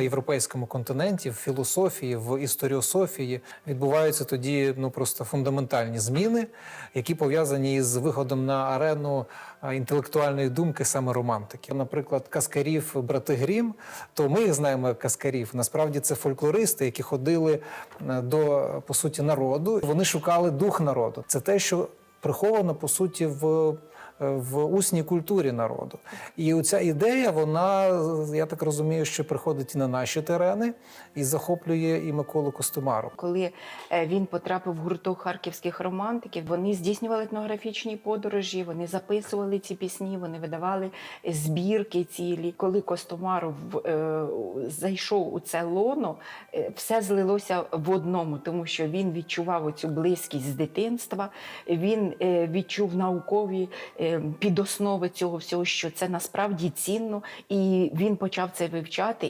на європейському континенті, в філософії, в історіософії відбуваються тоді ну просто фундаментальні зміни, які пов'язані із виходом на арену інтелектуальної думки саме романтики. Наприклад, каскарів брати Грім, то ми їх знаємо як каскарів. Насправді це фольклористи, які ходили до по суті народу. Вони шукали дух народу. Це те, що приховано по суті в. В усній культурі народу, і оця ідея, вона я так розумію, що приходить і на наші терени, і захоплює і Миколу Костомару. Коли е, він потрапив в гурток харківських романтиків, вони здійснювали етнографічні подорожі, вони записували ці пісні, вони видавали збірки цілі. Коли Костомаров е, зайшов у це лоно, е, все злилося в одному, тому що він відчував оцю близькість з дитинства. Він відчув наукові підоснови цього всього, що це насправді цінно, і він почав це вивчати